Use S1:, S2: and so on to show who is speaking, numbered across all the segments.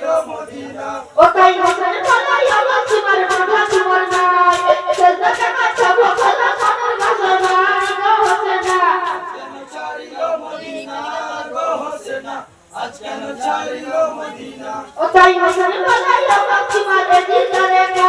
S1: ও তাই হোসেন বলাই আমার তোমার দিদারে গো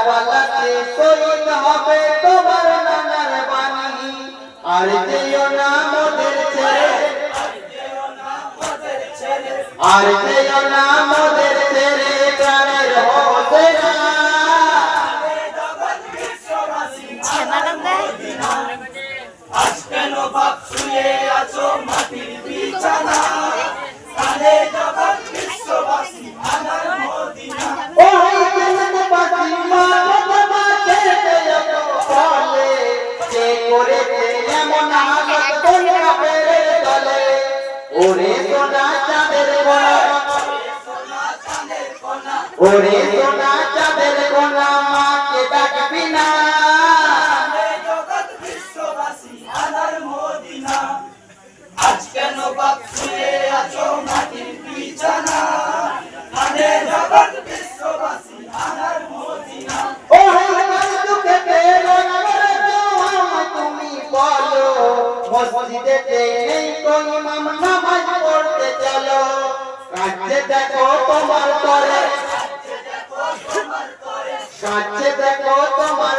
S2: কারাওয়ালাতে শহীদ হবে তোমার নানার বাণী। আর যেও না মোদের ছেড়ে আর যেও না মোদের সোনা চাঁদের গোনা ওরে সোনা চাঁদের গোনা মাকে ডাকবি না
S3: আজ কেন বাপ শুয়ে
S2: মসজিদেতে নেই তো নামাজ পড়তে চলো। কাছে দেখো তোমার করে কাছে দেখো তোমার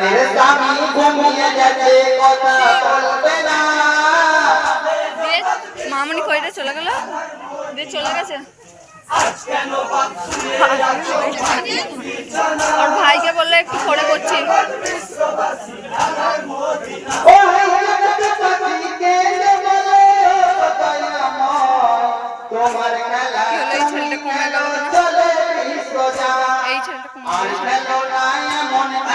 S2: তাদের স্বামী ঘুমিয়ে গেছে কথা বলবে না।
S4: মামনি কইটা
S5: চলে গেল। দিয়ে চলে গেছে। ওর ভাইকে বললে একটু করে করছি। এই ছেলেটা কমে গেল এই ছেলেটা কমে গেল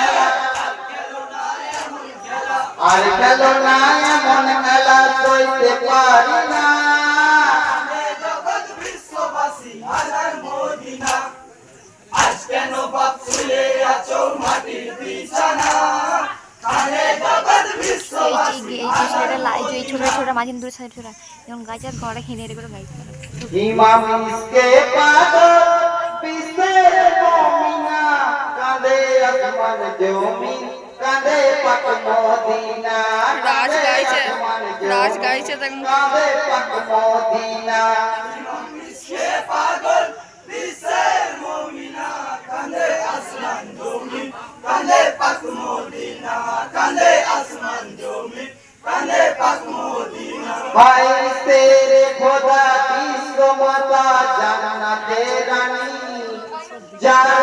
S2: আর খেলো না এমন খেলা সইতে পারি না।
S3: আজ কেন বাপ আছো মাটির বিছানা?
S4: ছোট ছোট মাঝে দূরে সাইড ছোট। যেমন গাছ আর ঘরে খেয়ে হেঁটে করে গাইতে পারে
S2: ইমাম ইসকে পাগল পিসের মমিনা কাঁদে আসমান জমিন। কাঁদে পাক মদিনা
S5: রাজ গাইছে রাজ গাইছে দেখুন
S2: কাঁদে পাক মদিনা।
S3: সে পাগল বিশ্বের মমিনা কান্দে আসমান জমিন কান্দে পাক মদিনা কান্দে আসমান জমিন কান্দে পাক মদিনা।
S2: ভাই তেরে খোদা বিশ্ব মাতা জান্নাতে রানী। যার